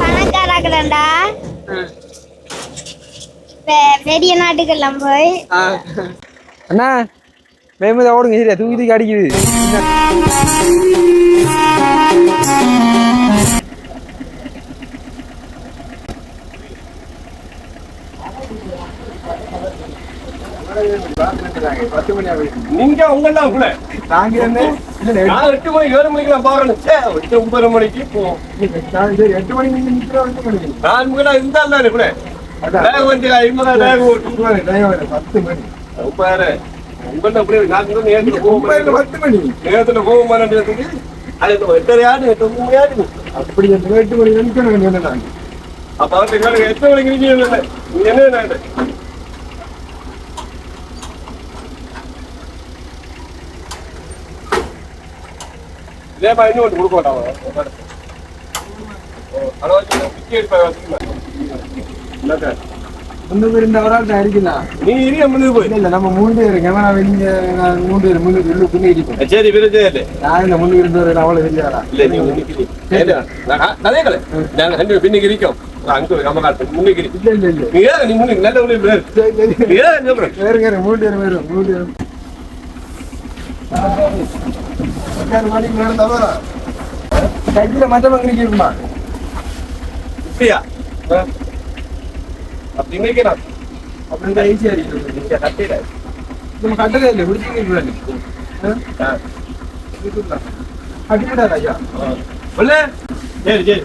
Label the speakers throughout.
Speaker 1: பணக்காரங்கடா பெரிய நாட்டுக்கெல்லாம் போய்.
Speaker 2: அண்ணா மேம்பதா ஓடுங்க சரியா தூக்கி தூக்கி அடிக்குது.
Speaker 3: நீங்க உங்கெல்லாம் உள்ள
Speaker 2: நாங்க என்ன இல்ல
Speaker 3: நான் எட்டு மணி ஏழு மணிக்கு பாக்கணும் சே எட்டு ஒன்பது மணிக்கு
Speaker 2: நான் எட்டு மணிக்கு நிக்கிறோம் எட்டு மணிக்கு
Speaker 3: நான் கூட இருந்தால் தானே கூட. பேக் வந்து ஐம்பதா
Speaker 2: உங்களை டிரைவர் பத்து மணி.
Speaker 3: பாரு உங்கள்ட்ட அப்படியே நான் நேரத்துல
Speaker 2: ஒன்பது
Speaker 3: போவோம்
Speaker 2: பத்து மணி.
Speaker 3: நேரத்துல போவோம் மாட்டேங்குது அது எட்டரையாடு எட்டு
Speaker 2: அப்படி எட்டு மணி நாங்க
Speaker 3: அப்ப அவர்கிட்ட எத்தனை மணிக்கு என்ன நான் இதேமா இன்னும் ஒன்று கொடுக்க மாட்டாங்க அதாவது டிக்கெட் என்னக்கா
Speaker 2: முன்னூறு இருந்த ஒரு ஆள் அடிக்கலாம்
Speaker 3: நீ இரிய முன்னுக்கு போய்
Speaker 2: இல்ல இல்ல நம்ம மூணு பேர் கேமரா வெளிய நான் மூணு பேர் முன்னூறு உள்ளு பின்னி அடிப்போம்
Speaker 3: சரி விருது இல்லை
Speaker 2: நான் இந்த முன்னூறு இருந்தவர் அவ்வளவு தெரியாதா
Speaker 3: இல்ல நீ முன்னுக்கு அதே கலை நாங்க ரெண்டு பின்னுக்கு இருக்கோம் அங்க நம்ம காட்டு முன்னுக்கு இருக்கு
Speaker 2: இல்ல இல்ல இல்ல
Speaker 3: நீ ஏன் நீ முன்னுக்கு நல்ல உள்ள பேர்
Speaker 2: சரி, சரி.
Speaker 3: நீ ஏன் சொல்றேன்
Speaker 2: வேறு வேறு மூணு பேர் வேறு மூணு பேர் உட்காரு மணிக்கு மேல தவறா கையில மற்ற மங்கிரிக்கு இருக்குமா
Speaker 3: இப்படியா அப்படி நினைக்கிறான்
Speaker 2: அப்படி தான் ஈஸியா இருக்கு
Speaker 3: நீங்க கட்டிட
Speaker 2: நம்ம கட்டதே இல்லை பிடிச்சிக்க கூடாது கட்டிவிடாது ஐயா
Speaker 3: சரி சரி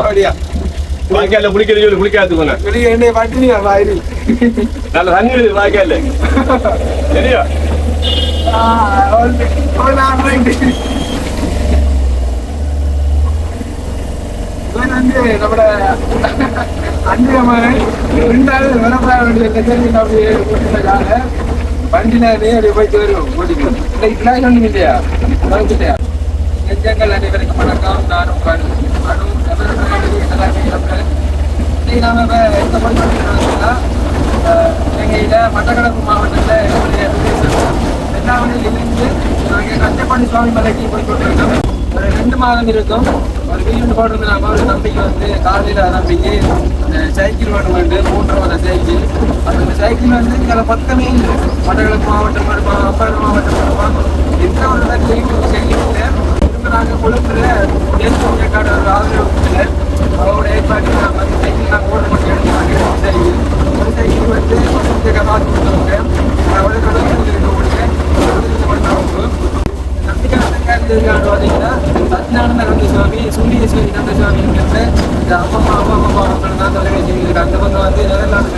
Speaker 3: அப்படியா வாய்க்கால குளிக்கிற சொல்லி குளிக்காது போன
Speaker 2: வெளியே என்ன பட்டினியா வாயிரி
Speaker 3: நல்ல தண்ணி வருது வாய்க்கால சரியா
Speaker 2: നമ്മുടെ അഞ്ച് ரெண்டாவது விளம்பரம் வேண்டிய கச்சேரி அப்படியே போட்டுருக்காங்க வண்டியில நேரடி போயிட்டு வரும் ஓடிக்கும் இன்னைக்கு கிளாஸ் ஒன்றும் இல்லையா வந்துட்டியா நெஞ்சங்கள் அனைவருக்கும் வணக்கம் நானும் கண் அனு இன்னைக்கு நாம இப்ப எந்த பண்ணிருக்கோம்னா இலங்கையில மட்டக்களப்பு மாவட்டத்தில் என்னுடைய பிரதேசம் வெள்ளாவணியில் இருந்து நாங்கள் கச்சப்பாடி சுவாமி மலைக்கு போய் கொண்டிருக்கோம் ஒரு ரெண்டு மாதம் இருக்கும் ஒரு வீடு போட்டிருந்து நாம ஒரு நம்பிக்கை வந்து காலையில் நம்பிக்கை அந்த சைக்கிள் வேணும் வந்து மூன்று வர சைக்கிள் அந்த சைக்கிள் வந்து இதில் பக்கமே இல்லை மட்டக்களப்பு மாவட்டம் வருமா அப்பாடு மாவட்டம் வருமா எந்த ஒரு இடத்துலையும் சைக்கிள் இல்லை திரும்ப நாங்கள் கொழும்புல தேசிய கார்டு ஒரு ஆதரவு இல்லை அவரோட ஏற்பாடு நாங்கள் அந்த சைக்கிள் நாங்கள் ஓட மட்டும் எடுத்தாங்க சைக்கிள் ஒரு சைக்கிள் வந்து பசங்க காசு கொடுத்தவங்க அவ்வளோ கடவுள் இருக்கக்கூடிய சத்யநாராயண கந்தசுவாமி சூரியஸ்வரி கந்தசுவாமி இந்த அம்மா அப்பா அம்மா அவர்கள் தான் தலைமை அந்த அவங்க வந்து நெதர்லாந்து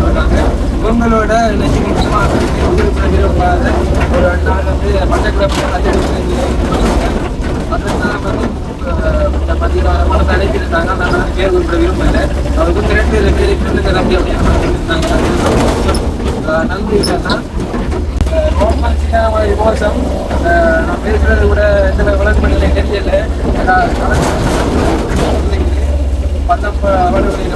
Speaker 2: இருக்காங்க இவங்களோட நினைச்சு முக்கியமாக உறுப்பினர் விரும்பாத ஒரு நாள் வந்து மட்டக்கிழப்பு அதனால பதினாறு தலைப்பு இருந்தாங்க அதனால பேர் விரும்பல அவருக்கு ரெண்டு நம்பி அப்படின்னு இருந்தாங்க நன்றி சொன்னா ரோமான்சிகமான விமோசம் நான் பேசுறது கூட எந்த விளக்கு பண்ணல தெரியல பத்தம் அவர்களுடைய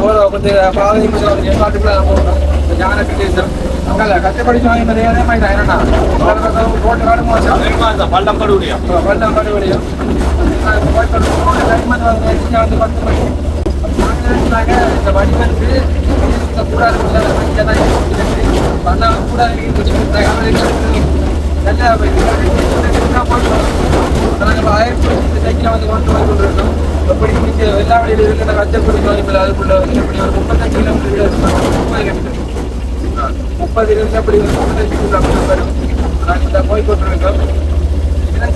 Speaker 2: போல வந்து பாதை ஏமாட்டுக்குள்ள போகணும் ஞான பிரதேசம் அங்கே கஷ்டப்படி வாங்கி மரியாதை மாதிரி என்னன்னா ரோட்டு காடு மோசம்
Speaker 3: பள்ளம் படுவியா
Speaker 2: வெள்ளம் கடுவடையும் வந்து பத்து மணி இந்த வழி வந்து கூடாது பண்ண கூடாது நல்லா நாங்கள் ஆயிரத்தி சைக்கிளை வந்து கொண்டு வந்து கொண்டிருக்கோம் எப்படி முடிச்சு வெள்ளாவளியில் இருக்கிற கச்சப்படுத்தோம் இப்போ அதுக்குள்ள வந்து எப்படி ஒரு முப்பத்தஞ்சு கிலோமீட்டர் முப்பது கிலோமீட்டர் முப்பது இருந்து அப்படி ஒரு முப்பத்தஞ்சு கிலோமீட்டர் வரும் நாங்கள் போய் கொண்டிருக்கோம்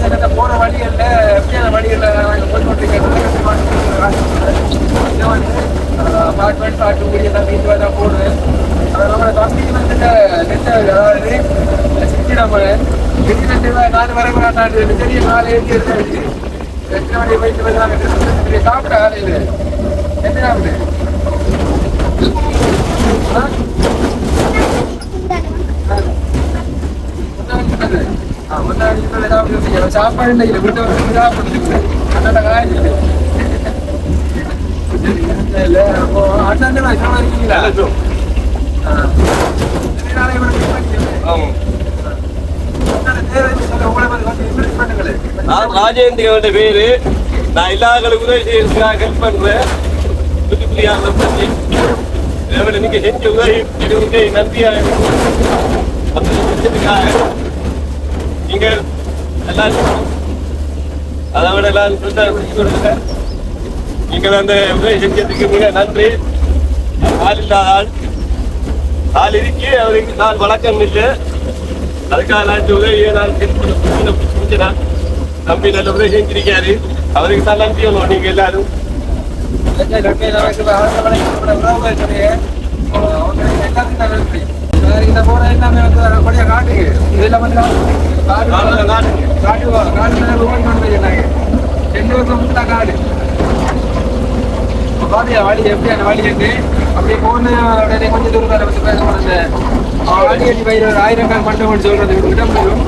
Speaker 2: இந்த போற வழிகள்ல எப்படியான வழிகளில் நாங்கள் போய் கொண்டிருக்கிறோம் பாட்டு பாட்டு கூடிய எல்லாம் வீட்டு தான் போடுவேன் நம்மளோட தம்பி வந்து நெட்ட அதாவது சித்திரம் கிட்டத்தட்ட நாலு வரை நாட்டு பெரிய நாலு ஏற்றி இருக்கு. எத்தனை மணி போயிட்டு வருவாங்க சாப்பிட ஆலையில் என்ன சாப்பிடு? சாப்பாடு
Speaker 3: ராஜேந்திரன் பேரு. நான் எல்லா உதவி செய்யறதுக்காக ஹெல்ப் பண்றேன். புது நீங்க செஞ்ச உதவி இது வந்து நன்றியா எல்லாரும் அதை விட எல்லாரும் சொல்லிட்டு நீங்கள் அந்த உதவி செஞ்சதுக்கு மிக நன்றி. ஆள் இல்லாத ஆள். ஆள் இருக்கி அவருக்கு நான் வழக்கம் இல்லை. அதுக்காக நான் உதவியை நான் செஞ்சேன் தம்பி நல்ல உதவி செஞ்சிருக்காரு. அவருக்கு தான் நன்றி சொல்லணும் நீங்க எல்லாரும்.
Speaker 2: இந்த போற எல்லாமே வழி எப்படியான அப்படியே போன உடனே கொஞ்சம் தூரம் வந்து பேச அந்த ஆடி அடி பயிர் ஒரு ஆயிரம் கால் மண்டபம் சொல்றது விட முடியும்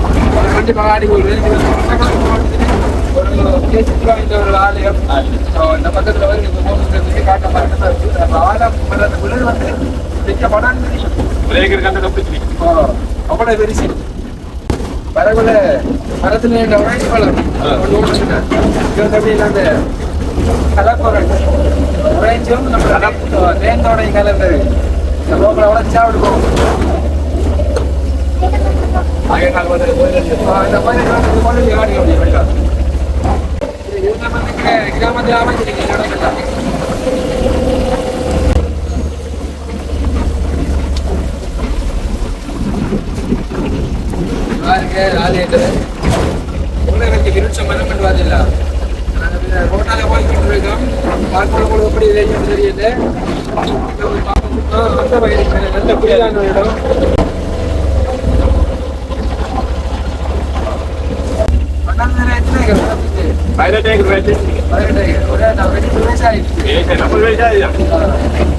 Speaker 2: கண்டிப்பாக ஆடி போடுறது ஒரு கேசிக்கு வாய்ந்த ஆலயம் இந்த பக்கத்துல வந்து இப்ப போகுது காட்ட மாட்டேன் ஆலம் அந்த விழுது வந்து மிக்க படம்
Speaker 3: பிரேக்கர் கண்ட கப்பிச்சு
Speaker 2: பெருசு மரத்துல இந்த உடைச்சு பழம் ஒன்று ஓடுச்சுங்க அப்படி அந்த கலப்பொருள் உடைச்சும் நம்ம தேந்தோட கலந்தது இந்த ரோக்கில் உடைச்சு சாப்பிடுவோம்
Speaker 3: ஆகிய கால் வந்து
Speaker 2: இந்த மாதிரி நல்ல புதிதான ஒரு இடம்? பன்னெண்டு
Speaker 3: பதினெட்டு
Speaker 2: பதினெட்டு வெடி விவசாயி
Speaker 3: நம்ம விவசாயம்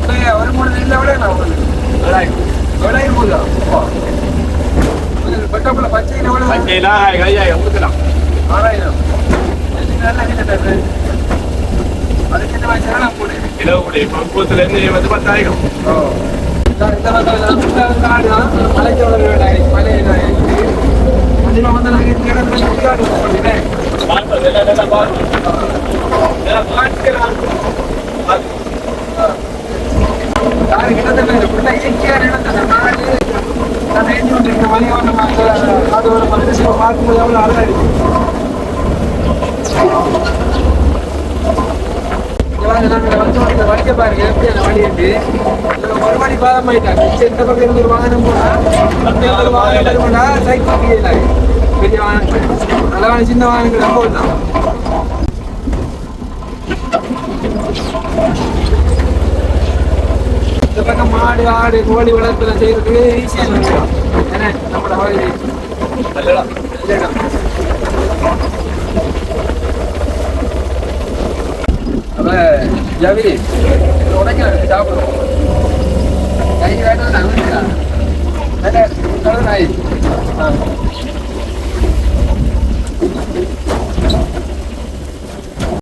Speaker 2: உங்க ஒரு மூணு நெல்லை விட நான் உங்களுக்கு விளைய போதா பட்டப்பல பச்சையில விட
Speaker 3: பச்சைனா கையாயிரம் கொடுக்கலாம்
Speaker 2: ஆறாயிரம் நல்ல கிட்ட என்ன வச்சாலும் போடு
Speaker 3: கிலோ கூட பக்குவத்துல இருந்து வந்து பத்தாயிரம்
Speaker 2: இந்த பக்கம் காடு மலைக்கு வளர வேண்டாம் மலை அதிகமாக வந்து நாங்கள் இந்த இடத்துல காடு பண்ணிட்டேன்
Speaker 3: பார்ப்பது எல்லாம் நல்லா பார்க்கணும் எல்லாம் பார்த்துக்கலாம்
Speaker 2: யாரு கிட்டத்தட்ட இந்த புள்ள இயற்கையான இடத்துல நாடு நான் எழுதி கொண்டிருக்க மலையோட அது ஒரு பத்து சிவ பார்க்கும்போது எவ்வளோ அழகா இருக்கு இங்க வாங்க, நாங்க வந்து இந்த வழியை பாருங்க எப்படி அந்த வழி இருக்கு இதுல ஒரு மணி பக்கம் இருந்து ஒரு வாகனம் போனா ஒரு வாகனம் போனா சைக்கிள் முடியல பெரிய வாகனம் நல்ல சின்ன வாகனங்கள் ரொம்ப இந்த பக்கம் மாடு ஆடு கோழி வளர்ப்புல செய்யறதுக்கு ஈஸியா ஏன்னா நம்மளோட பகுதி நல்ல இடம் நல்ல இடம் அப்ப ஜவி இது உடைக்க சாப்பிடுவோம் கை வேணும் நான் நல்ல கலர் நாய் ஆ.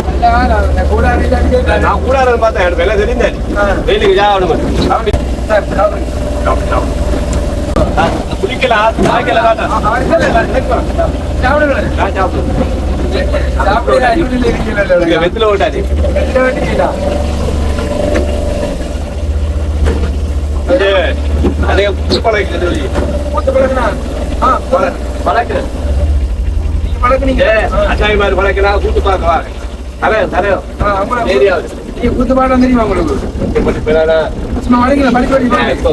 Speaker 2: நல்ல ஆளா, இந்த கூடாரி ஜாதிக்கு
Speaker 3: நான் கூட பார்த்தேன் எனக்கு வெள்ளை தெரிந்தேன்
Speaker 2: ஆ.
Speaker 3: வெயிலுக்கு ஜாகணும்
Speaker 2: அப்படி சார், சாப்பிடுங்க.
Speaker 3: குளிக்கலாம் சாய்க்கலாம் காட்டா
Speaker 2: அவருக்கு இல்லை, இல்லை, நினைக்கலாம். சாப்பிடுங்களேன்.
Speaker 3: நான் சாப்பிடுவேன்
Speaker 2: சாப்பிடுற அறிவுல இருக்கீங்களா
Speaker 3: இங்க வெத்தில ஓட்டாது அதே
Speaker 2: பழகு நீங்க பழகுனீங்க
Speaker 3: அச்சாய் மாதிரி பழக்கிறா கூட்டு பார்க்க வாங்க தரேன் தரேன்.
Speaker 2: ஆ, அப்புறம்
Speaker 3: ஏரியாவில்
Speaker 2: நீங்க கூத்து பாடம் தெரியுமா உங்களுக்கு? சும்மா வரீங்களா படிக்க
Speaker 3: இப்போ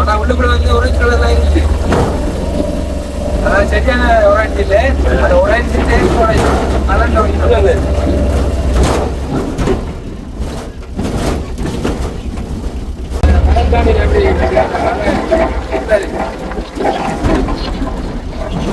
Speaker 2: ஆனா உள்ளுக்குள்ள வந்து ஒரேஞ்ச் கலர்லாம் இருந்துச்சு. அதாவது சரியான ஒரேஞ்ச் இல்ல. அந்த ஒரேஞ்ச் டேஸ்ட் ஒரேஞ்ச் அதான்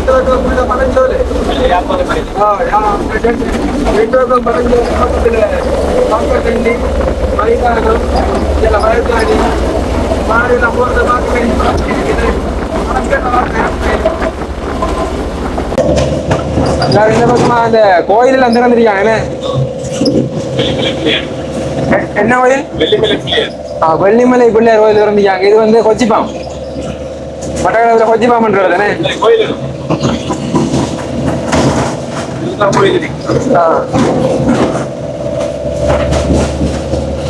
Speaker 2: சரி. கொஞ்சம் விளைநிலம் இருந்தது. மலைக்காண்டி. அது சுத்தத்தை பார்க்க தெரியாது. கொஞ்சம் முன்னுக்கு தண்ணி வர அந்த கோயிலில் அந்த என்ன என்ன கோயில் வெள்ளிமலை பிள்ளையார் கோயில் திறந்துருக்காங்க இது வந்து கொச்சிப்பாம் மட்டக்களத்தில் கொச்சிப்பாம்ன்றது தானே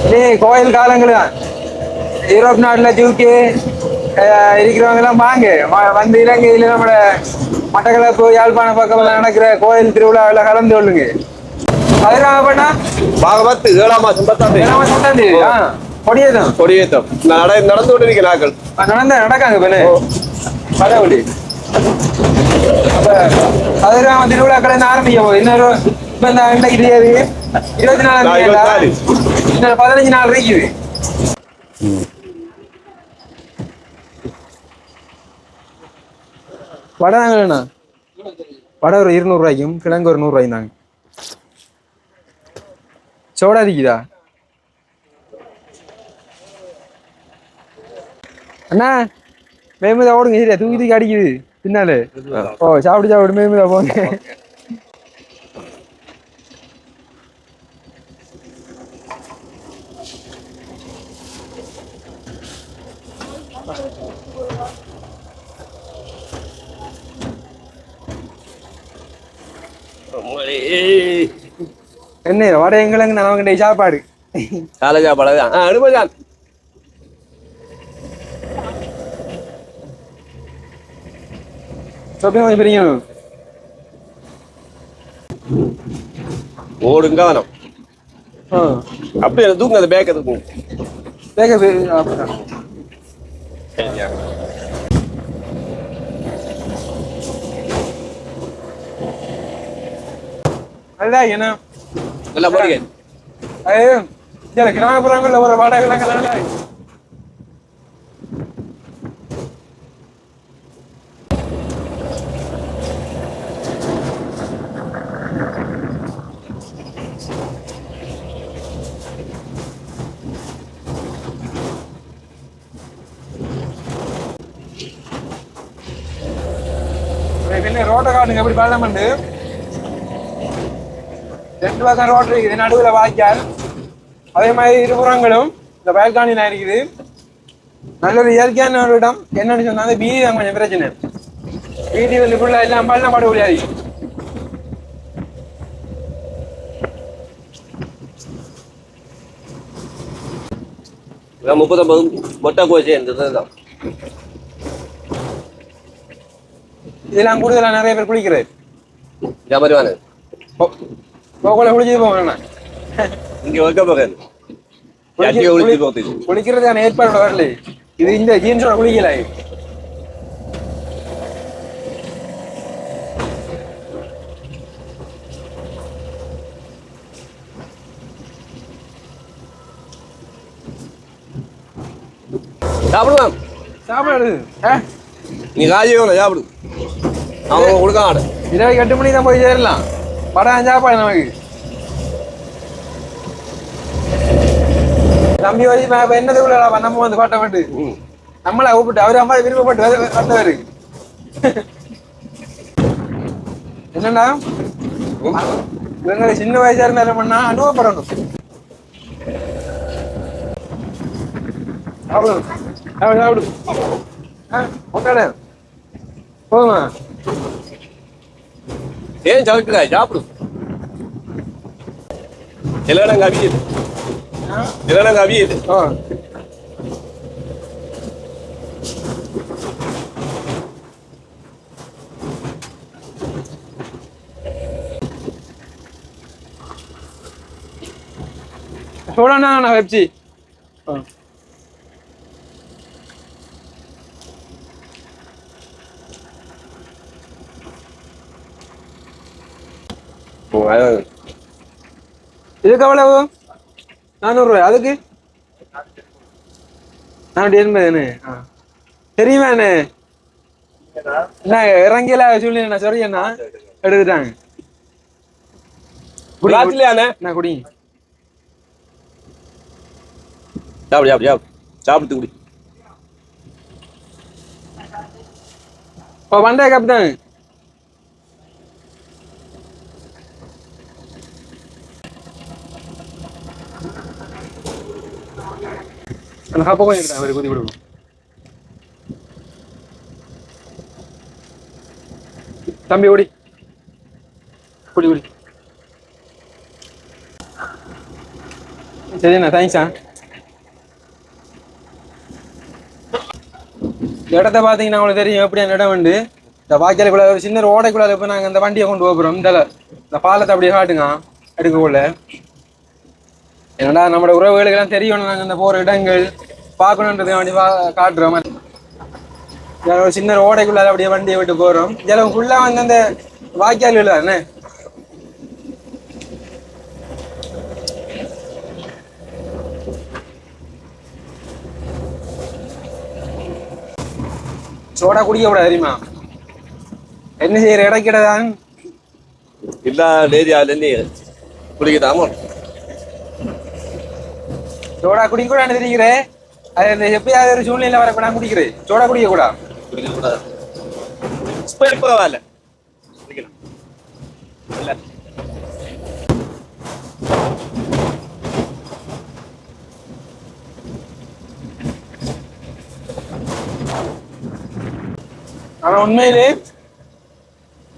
Speaker 2: இனி கோயில் காலங்கள்? தான் யூரோப் நாட்டில் ஜூகே இருக்கிறவங்க எல்லாம் வாங்க. வந்து இலங்கையில் நம்மளோட மட்டக்களப்பு யாழ்ப்பாணம் பக்கம் நடக்கிற கோயில் திருவிழாவில் கலந்து கொள்ளுங்க. அதுதான் பண்ணா
Speaker 3: பாகவத் ஏழாம் மாசம் பத்தாம் தேதி.
Speaker 2: பத்தாம் தேதி. ஆ. கொடியேதான்
Speaker 3: கொடியேற்றம். நட நடந்து கொண்டிருக்கிற நாட்கள்
Speaker 2: நடந்த நடக்காங்க பெண்ணு அப்ப அதுதான் திருவிழாக்களை இருந்து ஆரம்பிக்க போகுது. இன்னொரு இப்ப இந்த தேதி இருபத்தி நாலாம்
Speaker 3: நான்
Speaker 2: தேதி. இன்னொரு பதினஞ்சு நாள் இருக்குது. வடை தாங்கண்ணா வடை ஒரு இருநூறுவாய்க்கும் கிழங்கு ஒரு நூறுரூவாய்க்கும் தாங்க. சோடா இருக்குதா? அண்ணா மேமுதா ஓடுங்க சரியா தூக்கி தூக்கி அடிக்குது. பின்னால ஓ சாப்பிடு சாப்பிடு மேமுதா போங்க என்ன வட எங்களுக்கு நமக்கு சாப்பாடு
Speaker 3: காலேஜா பழதான் அனுபவம் ஓடுங்க வேணும்
Speaker 2: ஆ
Speaker 3: அப்படியே தூங்க அந்த பேக்கை தூக்குங்க
Speaker 2: தேக்க பி- அப்படிதான். அதுதான் என்ன
Speaker 3: நல்லா
Speaker 2: சில கிராமப்புறங்கள்ல ஒரு வாடகைலாம் என்ன ரோட்டை காட்டுங்க எப்படி பள்ளம் ரெண்டு பக்கம் ரோட் இருக்குது. நடுவில் வாய்க்கால். அதே மாதிரி இருபுறங்களும் இந்த பால்கானி இருக்குது. நல்ல ஒரு இயற்கையான ஒரு இடம். என்னன்னு சொன்னால் அந்த வீதி தான் கொஞ்சம் பிரச்சனை. வீதி வந்து ஃபுல்லாக எல்லாம் பள்ளம் பாட முடியாது
Speaker 3: முப்பத்தொன்பது மொட்டை கோச்சு இந்த தான்
Speaker 2: இதெல்லாம் கூடுதலாக நிறைய பேர் குளிக்கிறது.
Speaker 3: வாங்க
Speaker 2: போகல குளிச்சுட்டு போவேன்
Speaker 3: இங்க வைக்க போகுது.
Speaker 2: குளிக்கிறதுக்கான ஏற்பாடு வரல இது இந்த ஜீன்ஸோட குளிக்கல.
Speaker 3: சாப்பிடுவான்
Speaker 2: சாப்பாடு
Speaker 3: நீ காஜி வேணும் சாப்பிடு. அவங்க கொடுக்க மாட்டேன்.
Speaker 2: இரவு எட்டு மணிக்கு தான் போய் சேரலாம். படம் சாப்பாடு நமக்கு. தம்பி இப்ப என்னதுக்குள்ள நம்ம வந்து கோட்டை விட்டு. நம்மளை கூப்பிட்டு அவரு அம்மா விருப்பப்பட்டு வர- வந்தவரு. என்னன்னா இவங்க சின்ன வயசா இருந்தா என்ன பண்ணா? அனுபவப்படணும் சாப்பிடு. சாப்பிடு சாப்பிடு. ஆ, உட்காரு. போதுமா
Speaker 3: ஏன் சவுக்குடா சாப்பிடு சில இடம் கவியுது சில இடம் கவியுது
Speaker 2: ஓ చూడన్నా నా వెబ్జీ இதுக்கு எவ்வளவு? நானூறு ரூபாய்? அதுக்கு? நான் என்பதுன்னு ஆ. தெரியுமாண்ணே என்ன? இறங்கில சொல்லி நான் என்ன எடுத்துட்டாங்க. குடி, குடி.
Speaker 3: ராத்திரியானே
Speaker 2: என்ன குடிங்க.
Speaker 3: சாப்பிடு சாப்பிடு சாப்பிடு. சாப்பிட்டு குடி.
Speaker 2: இப்போ வண்டே கேப்டன் அந்த கப்பை கொஞ்சம் அவர் குதி விடுவோம் தம்பி ஓடி குடி குடி சரிண்ணா தேங்க்ஸா இடத்த பார்த்தீங்கன்னா உங்களுக்கு தெரியும் எப்படி அந்த இடம் வந்து இந்த வாய்க்காலுக்குள்ள ஒரு சின்ன ஒரு போய் இப்போ நாங்கள் இந்த வண்டியை கொண்டு போகிறோம் இந்த இந்த பாலத்தை அப்படியே காட்டுங்க எடுக்கக்குள்ள என்னடா நம்மளோட உறவுகளுக்கெல்லாம் தெரியணும் நாங்கள் இந்த போகிற இடங்கள் பார்க்கணுன்றது வண்டி காட்டுறோம். ஒரு சின்ன ஓடைக்குள்ள அப்படியே வண்டியை விட்டு போகிறோம் இதில் ஃபுல்லாக வந்து அந்த வாய்க்கால் தானே சோடா குடிக்க கூடாது தெரியுமா? என்ன செய்யற இடைக்கிடதான்.
Speaker 3: இல்ல ஏரியால நீ குடிக்கதாமோ
Speaker 2: சோடா குடிக்க கூடாது தெரியுறேன் அது இந்த எப்பயாவது ஒரு சூழ்நிலை வரப்ப நான் குடிக்கிறேன். சோடா குடிக்க கூடாது
Speaker 3: குடிக்க கூடாது பரவாயில்ல. குடிக்கலாம். இல்ல.
Speaker 2: ஆனா உண்மையிலே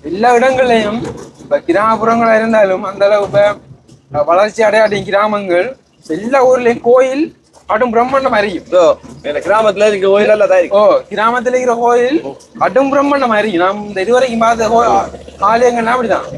Speaker 2: எல்லா இடங்கள்லையும் இப்ப கிராமப்புறங்களா இருந்தாலும் அந்த அளவு இப்ப வளர்ச்சி அடையாட்டின் கிராமங்கள் எல்லா ஊர்லயும் கோயில் கடும் பிரம்மாண்டம்
Speaker 3: இந்த கிராமத்துல இருக்க கோயில் எல்லாம்
Speaker 2: ஓ கிராமத்துல இருக்கிற கோயில் கடும் பிரம்மாண்டம் அறியும் நாம் இந்த இதுவரைக்கும் பார்த்த ஆலயங்கள்லாம் அப்படிதான்.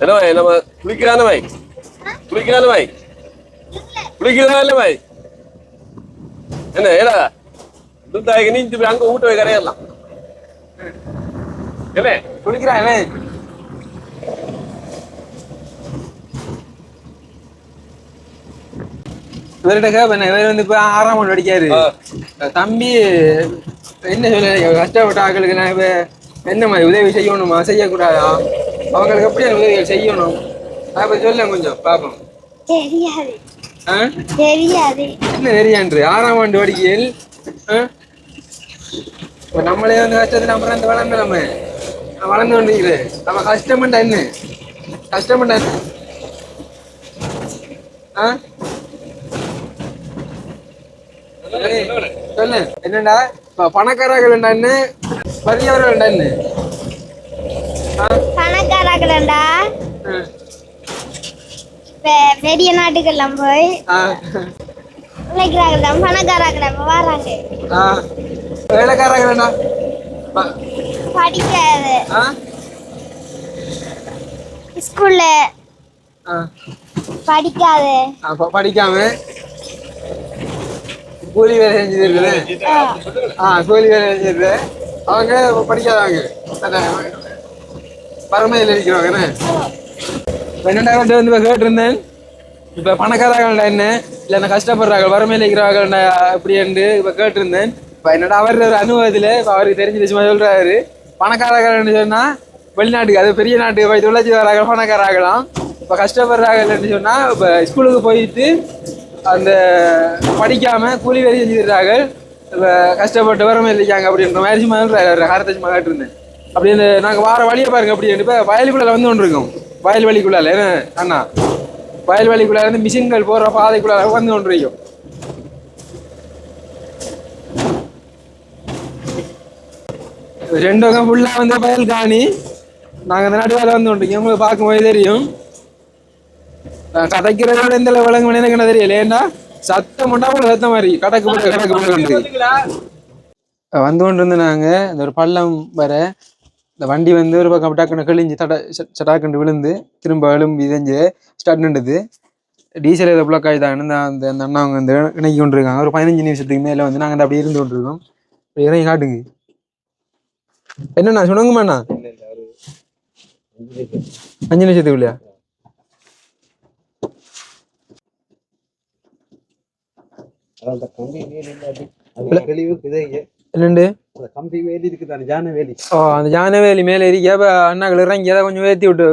Speaker 3: என்ன நம்ம குளிக்கிறான குளிக்கிறான பாய் குளிக்கிறான பாய். என்ன ஏடா? துத்தாய்க்கு நீ போய் அங்க ஊட்ட போய் கரையலாம். என்ன?
Speaker 2: குளிக்கிறானே இவர்கிட்ட கேப்பேன் இவர் வந்து இப்ப ஆறாம் ஆண்டு படிக்காரு
Speaker 3: ஆ.
Speaker 2: தம்பி என்ன சொல்ல கஷ்டப்பட்ட ஆட்களுக்கு நான் இப்ப என்ன மாதிரி உதவி செய்யணுமா? செய்யக்கூடாதா? அவங்களுக்கு எப்படி உதவிகள் செய்யணும். பத்தி சொல்ல கொஞ்சம் பாப்போம்.
Speaker 1: தெரியாது? தெரியாது.
Speaker 2: என்ன தெரியான்று? ஆறாம் ஆண்டு படிக்கையில் ஆ? இப்ப நம்மளே வந்து கஷ்டத்துல அப்புறம் அந்த வளர்ந்து நம்ம. நான் வளர்ந்து கொண்டிருக்கிறேன். நம்ம கஷ்டப்பட்டா என்ன? கஷ்டப்பட்டா என்ன? ஆ? சொல்லு. என்னடா? இப்ப பணக்காரர்கள் என்ன? வறியவர்கள் என்ன?
Speaker 1: பணக்காரர்களா பெரிய நாட்டுக்கெல்லாம் போய் பணக்காரர்கள் இப்ப வராங்க.
Speaker 2: ப-
Speaker 1: படிக்காது? ஸ்கூல்ல. படிக்காது.
Speaker 2: படிக்காம கூலி வேலை செஞ்சது இருக்குது ஆ கூலி வேலை செஞ்சது அவங்க படிக்காதவங்க. வறுமையில் இருக்கிறவங்க பன்னெண்டாயிரம் வந்து இப்போ கேட்டிருந்தேன்? இப்போ பணக்காரர்கள் என்ன? இல்லைன்னா கஷ்டப்படுறாங்க வறுமையில் இருக்கிறவர்கள் அப்படி என்று இப்போ கேட்டிருந்தேன். இப்போ என்னடா அவர் ஒரு அனுபவத்தில் இப்போ அவருக்கு தெரிஞ்ச விஷயமா சொல்றாரு. பணக்காரர்கள்னு சொன்னா வெளிநாட்டுக்கு அது பெரிய நாட்டுக்கு போய் தொழிலாச்சி வராங்க பணக்காரங்களாம் இப்போ கஷ்டப்படுறாங்கன்னு சொன்னா இப்போ ஸ்கூலுக்கு போயிட்டு அந்த படிக்காம கூலி வேலை செஞ்சுக்கிறாங்க இப்போ கஷ்டப்பட்டு வறுமையில் இருக்காங்க அப்படின்ற மாதிரி சும்மா சொல்றாரு அவர் கருத்தை அப்படி இந்த நாங்கள் வார வழியை பாருங்க அப்படி இப்போ வயலுக்குள்ள வந்து கொண்டிருக்கோம். இருக்கோம் வயல்வெளிக்குள்ளால என்ன அண்ணா வயல்வெளிக்குள்ளால இருந்து மிஷின்கள் போற பாதைக்குள்ளால வந்து கொண்டு ரெண்டு பக்கம் ஃபுல்லாக வந்து வயல் காணி. நாங்கள் நாட்டு வேலை வந்து கொண்டு இருக்கோம் உங்களுக்கு பார்க்கும்போது தெரியும். நான் கதைக்கிறதோட எந்த விலங்கு எனக்கு என்ன தெரியல. ஏன்னா சத்தம் மட்டும் சத்தம் மாதிரி. கடக்கு போட்டு கடக்கு போட்டு வந்து கொண்டு இருந்தோம் நாங்க இந்த ஒரு பள்ளம் வர இந்த வண்டி வந்து ஒரு பக்கம் டக்குன்னு கிழிஞ்சு தட ச- விழுந்து திரும்ப எழும்பி இதஞ்சு ஸ்டார்ட் நின்றுது டீசல் ஏதோ பிளாக் ஆகிதான்னு அந்த அந்த அண்ணா அவங்க வந்து இணைக்கி கொண்டிருக்காங்க. ஒரு பதினஞ்சு நிமிஷத்துக்கு மேலே வந்து நாங்கள் அப்படியே இருந்து கொண்டிருக்கோம். இறங்கி காட்டுங்க. என்னண்ணா சுணங்குமாண்ணா? அஞ்சு நிமிஷத்துக்குள்ளயா?
Speaker 4: அந்த
Speaker 2: என்னண்டு?
Speaker 4: அந்த கம்பி வேலி இருக்குதானே ஜான வேலி?
Speaker 2: ஓ அந்த ஜானவேலி மேலே இருக்க. அப்போ அண்ணாக்கள் இறங்கி அதை கொஞ்சம் ஏற்றி விட்டு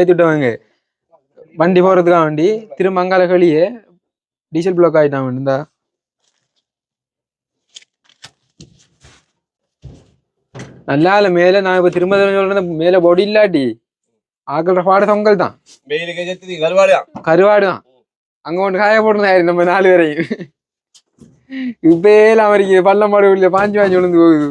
Speaker 2: ஏற்றி விட்டவங்க. வண்டி போகிறதுக்காக வண்டி திரும்ப அங்கால வெளியே டீசல் பிளாக் ஆகிட்டான் இந்த. நல்லா இல்லை மேலே நான் இப்போ திரும்ப சொல்கிறேன் மேலே பொடி இல்லாட்டி ஆக்கிற பாட தொங்கல் தான். கருவாடு தான். அங்கே ஒன்று காய போட்டுருந்தாரு நம்ம நாலு பேரையும். இப்பயே அவருக்கு பள்ளம் மாடு இல்லை பாஞ்சு பாஞ்சு விழுந்து போகுது.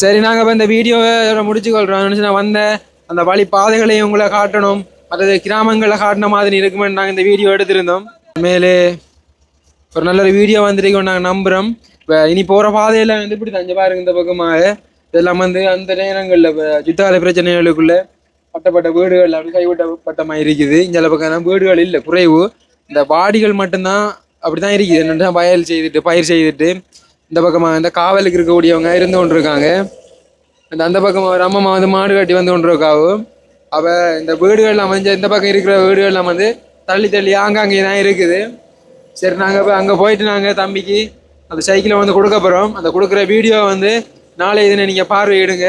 Speaker 2: சரி நாங்கள் இப்போ இந்த வீடியோவை முடிச்சு முடிச்சுக்கொள்கிறோம் நினைச்சு நான் வந்தேன். அந்த வழி பாதைகளையும் உங்களை காட்டணும். மற்றது கிராமங்களில் காட்டின மாதிரி இருக்குமென்னு நாங்கள் இந்த வீடியோ எடுத்திருந்தோம். மேலே ஒரு நல்ல ஒரு வீடியோ வந்திருக்கோம் நாங்கள் நம்புகிறோம் இப்போ இனி போகிற பாதையில் வந்து இப்படி தஞ்சை பாருங்க இந்த பக்கமாக. இதெல்லாம் வந்து அந்த நேரங்களில் யுத்தகால பிரச்சனைகளுக்குள்ள பட்டப்பட்ட வீடுகள் அப்படி கைவிட்டப்பட்ட மாதிரி இருக்குது. இந்த பக்கம் வீடுகள் இல்லை குறைவு. இந்த வாடிகள் மட்டும்தான் அப்படி தான் இருக்குது. என்னென்னா வயல் செய்துட்டு பயிர் செய்துட்டு இந்த பக்கமாக இந்த காவலுக்கு இருக்கக்கூடியவங்க இருந்து கொண்டு இருக்காங்க அந்த அந்த பக்கம் ஒரு அம்மா வந்து மாடு கட்டி வந்து கொண்டு இருக்காவோ அப்போ இந்த வீடுகள்லாம் அமைஞ்ச இந்த பக்கம் இருக்கிற வீடுகள்லாம் வந்து தள்ளி தள்ளி ஆங்காங்கே தான் இருக்குது. சரி நாங்கள் இப்போ அங்கே போயிட்டு நாங்கள் தம்பிக்கு அந்த சைக்கிளை வந்து கொடுக்க போகிறோம் அந்த கொடுக்குற வீடியோ வந்து நாளை இதனை நீங்கள் பார்வையிடுங்க.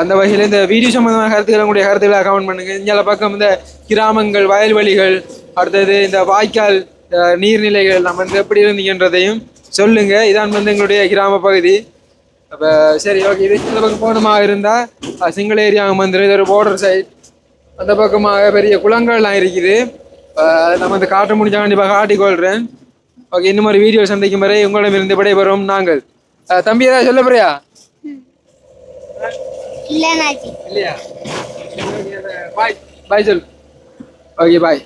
Speaker 2: அந்த வகையில் இந்த வீடியோ சம்மந்தமான கருத்துக்கள் உங்களுடைய கருத்துக்களை கமெண்ட் பண்ணுங்கள் இந்த பக்கம் இந்த கிராமங்கள் வயல்வெளிகள் அடுத்தது இந்த வாய்க்கால் நீர்நிலைகள் நம்ம வந்து எப்படி இருந்தீங்கன்றதையும் சொல்லுங்கள் இதான் வந்து எங்களுடைய கிராம பகுதி. அப்போ சரி ஓகே. இது இந்த பக்கம் போகணுமாக இருந்தால் சிங்கிள் ஏரியா வந்துடும் இது ஒரு பார்டர் சைட் அந்த பக்கமாக பெரிய குளங்கள்லாம் இருக்குது. நம்ம வந்து காட்ட முடிஞ்சால் கண்டிப்பாக காட்டிக்கொள்கிறேன் ஓகே இன்னும் ஒரு வீடியோ சந்திக்கும் வரை உங்களிடமிருந்து விடைபெறும் நாங்கள். தம்பி ஏதாவது சொல்ல போறியா? இல்லையா? பாய். பாய் சொல் ஓகே பாய்.